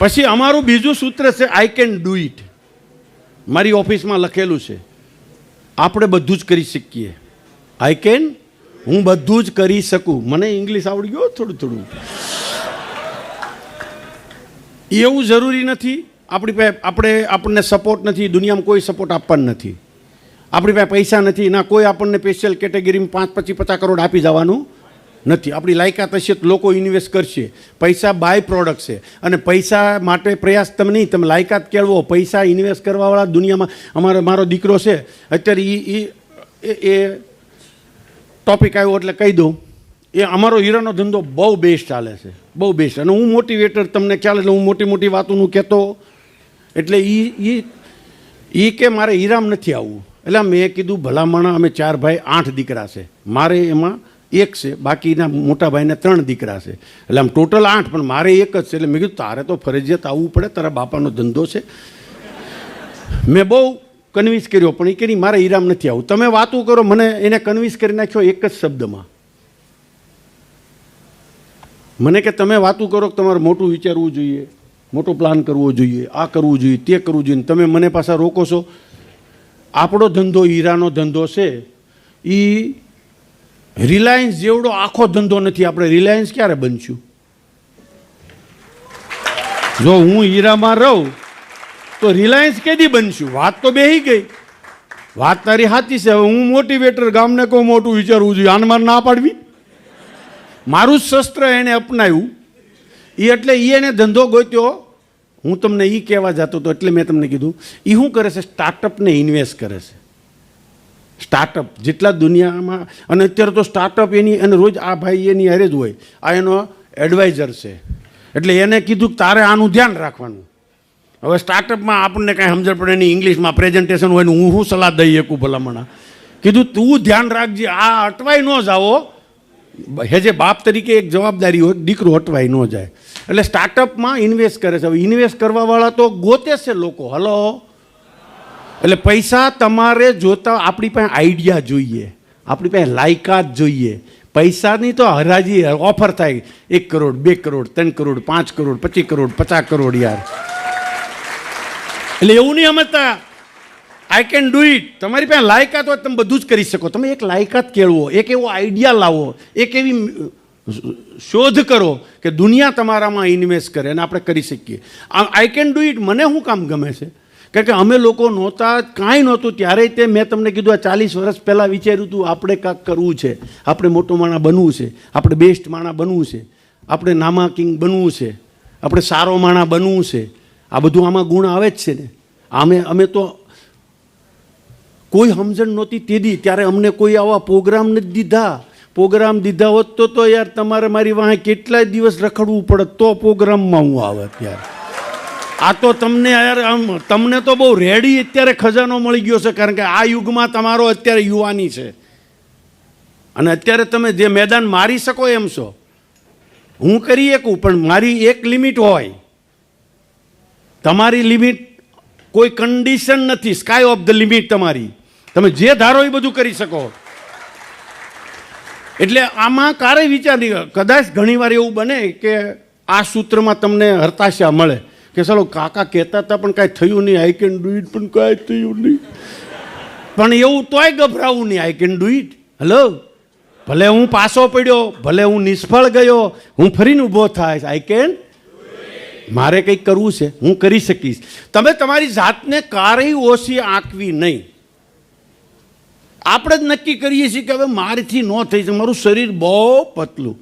પછી અમારું બીજું સૂત્ર છે આઈ કેન ડુ ઇટ મારી ઓફિસમાં લખેલું છે, આપણે બધું જ કરી શકીએ. આઈ કેન હું બધું જ કરી શકું. મને ઇંગ્લિશ આવડી ગયો થોડું થોડું. એવું જરૂરી નથી. આપણી પાસે, આપણે, આપણને સપોર્ટ નથી. દુનિયામાં કોઈ સપોર્ટ આપવાનું નથી. આપણી પાસે પૈસા નથી. ના, કોઈ આપણને સ્પેશિયલ કેટેગરીમાં પાંચ, પચીસ, પચાસ કરોડ આપી જવાનું. નથી. આપણી લાયકાત હશે તો લોકો ઇન્વેસ્ટ કરશે. પૈસા બાય પ્રોડક્ટ છે. અને પૈસા માટે પ્રયાસ તમે નહીં, તમે લાયકાત કેળવો. પૈસા ઇન્વેસ્ટ કરવાવાળા દુનિયામાં અમારો, મારો દીકરો છે. અત્યારે એ એ ટોપિક આવ્યો એટલે કહી દઉં. એ અમારો હીરાનો ધંધો બહુ બેસ્ટ ચાલે છે. બહુ બેસ્ટ અને હું મોટિવેટર તમને ખ્યાલ એટલે હું મોટી મોટી વાતોનું કહેતો. એટલે એ એ કે મારે હીરામ નથી આવવું. એટલે મેં કીધું ભલામણ અમે ચાર ભાઈ, આઠ દીકરા છે. મારે એમાં એક છે, બાકીના મોટા ભાઈને ત્રણ દીકરા છે. એટલે આમ ટોટલ આઠ, પણ મારે એક જ છે, એટલે મેં કીધું, તારે તો ફરજિયાત આવવું પડે, તારા બાપાનો ધંધો છે. મેં બહુ કન્વિન્સ કર્યો, પણ એ કે મારે હીરામ નથી આવું તમે વાતું કરો, મને એને કન્વિન્સ કરી નાખ્યો એક જ શબ્દમાં. મને કે, તમે વાતું કરો કે તમારે મોટું વિચારવું જોઈએ, મોટો પ્લાન કરવો જોઈએ, આ કરવું જોઈએ, તે કરવું જોઈએ તમે મને પાછા રોકો છો. આપણો ધંધો હીરાનો ધંધો છે. એ રિલાયન્સ જેવડો આખો ધંધો નથી. આપણે રિલાયન્સ ક્યારે બનશું? જો હું હીરામાં રહું, તો રિલાયન્સ કેદી બનશું? વાત તો બેહી ગઈ. વાત તારી સાચી છે. હવે હું મોટિવેટર ગામને કહું, મોટું વિચારવું જોઈએ. આને મારે ના પાડવી? મારું જ શસ્ત્ર એણે અપનાવ્યું. એ એટલે એ એને ધંધો ગોત્યો. હું તમને એ કહેવા જતો હતો, એટલે મેં તમને કીધું. એ શું કરે છે? સ્ટાર્ટઅપને ઇન્વેસ્ટ કરે છે. સ્ટાર્ટઅપ જેટલા દુનિયામાં અને અત્યારે તો સ્ટાર્ટઅપ એની અને રોજ આ ભાઈ એની હારે જ હોય. આ એનો એડવાઇઝર છે. એટલે એને કીધું તારે આનું ધ્યાન રાખવાનું. હવે સ્ટાર્ટઅપમાં આપણને કાંઈ સમજણ પડે નહીં. ઇંગ્લિશમાં પ્રેઝન્ટેશન હોય ને હું શું સલાહ દઈ શકું ભલામણા. કીધું, તું ધ્યાન રાખજે. આ અટવાઈ ન જાઓ. હેજે બાપ તરીકે એક જવાબદારી હોય, દીકરો અટવાઈ ન જાય. એટલે સ્ટાર્ટઅપમાં ઇન્વેસ્ટ કરે છે. હવે ઇન્વેસ્ટ કરવાવાળા તો ગોતે છે લોકો. હલો એટલે પૈસા તમારે જોતા આપણી પાસે આઈડિયા જોઈએ. આપણી પાસે લાયકાત જોઈએ. પૈસાની તો હરાજી ઓફર થાય. એક કરોડ, બે કરોડ, ત્રણ કરોડ, પાંચ કરોડ, પચીસ કરોડ, પચાસ કરોડ યાર. એટલે એવું નહીં સમજતા. આઈ કેન ડુ ઇટ તમારી પાસે લાયકાત હોય તમે બધું જ કરી શકો. તમે એક લાયકાત કેળવો, એક એવો આઈડિયા લાવો, એક એવી શોધ કરો કે દુનિયા તમારામાં ઇન્વેસ્ટ કરે અને આપણે કરી શકીએ. આઈ કેન ડુ ઇટ મને શું કામ ગમે છે? કારણ કે અમે લોકો નહોતા, કાંઈ નહોતું. ત્યારે તે મેં તમને કીધું, આ ચાલીસ વર્ષ પહેલાં વિચાર્યું હતું, આપણે કાંક કરવું છે. આપણે મોટો માણા બનવું છે. આપણે બેસ્ટ માણા બનવું છે. આપણે નામા કિંગ બનવું છે. આપણે સારો માણા બનવું છે. આ બધું આમાં ગુણ આવે જ છે ને. અમે અમે તો કોઈ સમજણ નહોતી તેદી. ત્યારે અમને કોઈ આવા પ્રોગ્રામ નથી દીધા. પ્રોગ્રામ દીધા હોત તો તો યાર તમારે મારી વાંહે કેટલાય દિવસ રખડવું પડે, તો પ્રોગ્રામમાં હું આવે ત્યારે આ તો તમને યાર, આમ, તમને તો બહુ રેડી અત્યારે ખજાનો મળી ગયો છે, કારણ કે આ યુગમાં તમારો અત્યારે યુવાની છે. અને અત્યારે તમે જે મેદાન મારી શકો એમ છો. હું કરી શકું, પણ મારી એક લિમિટ હોય. તમારી લિમિટ કોઈ કન્ડિશન નથી. સ્કાય ઓફ ધ લિમિટ તમારી. તમે જે ધારો એ બધું કરી શકો. એટલે આમાં ક્યારેય વિચાર નહીં. કદાચ ઘણીવાર એવું બને કે આ સૂત્રમાં તમને હતાશા મળે. કે ચાલો કાકા કહેતા હતા, પણ કાંઈ થયું નહીં આઈ કેન ડુ ઇટ પણ કાંઈ થયું નહીં. પણ એવું તોય ગભરાવું નહીં I can do it hello ભલે હું પાસો પડ્યો, ભલે હું નિષ્ફળ ગયો, હું ફરીને ઊભો થાય આઈ કેન મારે કંઈક કરવું છે, હું કરી શકીશ. તમે તમારી જાતને કારેય ઓછી આંકવી નહીં. આપણે જ નક્કી કરીએ છીએ કે હવે મારીથી ન થઈ છે મારું શરીર બહુ પતલું.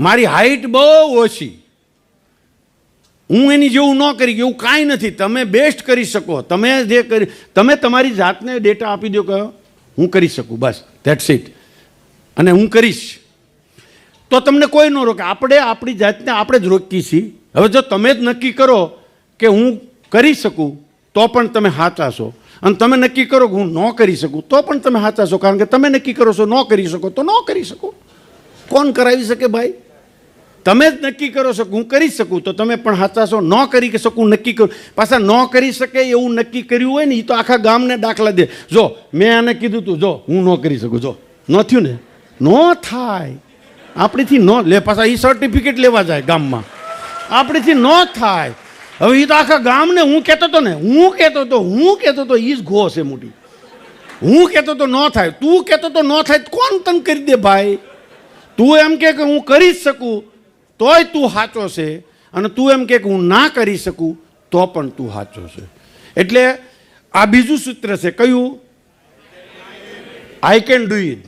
મારી હાઈટ બહુ ઓછી. હું એની જેવું ન કરી એવું કાંઈ નથી. તમે બેસ્ટ કરી શકો. તમે જે કરી, તમે તમારી જાતને ડેટા આપી દો કે હું કરી શકું, બસ ધેટ્સ ઇટ અને હું કરીશ. તો તમને કોઈ ન રોકે. આપણે આપણી જાતને આપણે જ રોકીએ છીએ. હવે જો તમે જ નક્કી કરો કે હું કરી શકું, તો પણ તમે સાચા છો અને તમે નક્કી કરો કે હું ન કરી શકું, તો પણ તમે સાચા છો કારણ કે તમે નક્કી કરો છો, ન કરી શકો, તો ન કરી શકો. કોણ કરાવી શકે, ભાઈ? તમે જ નક્કી કરો છો હું કરી શકું? તો તમે પણ હાચાશો ન કરી શકું, નક્કી કરું. પાછા ન કરી શકે એવું નક્કી કર્યું હોય ને એ તો આખા ગામને દાખલા દે. જો, મેં આને કીધું તું, જો, હું ન કરી શકું, જો. ન થયું ને? ન થાય. આપણીથી ન, લે, પાછા એ સર્ટિફિકેટ લેવા જાય ગામમાં. આપણીથી ન થાય. હવે એ તો આખા ગામને હું કહેતો હતો ને, હું કહેતો હતો હું કહેતો હતો એ જ ઘો છે મોટી. હું કહેતો તો ન થાય. તું કહેતો તો ન થાય કોણ તને કરી દે ભાઈ? તું એમ કે કે હું કરી જ શકું? તોય તું સાચો છે અને તું એમ કે હું ના કરી શકું, તો પણ તું સાચો છે. એટલે આ બીજું સૂત્ર છે, કયું? આઈ કેન ડુ ઇટ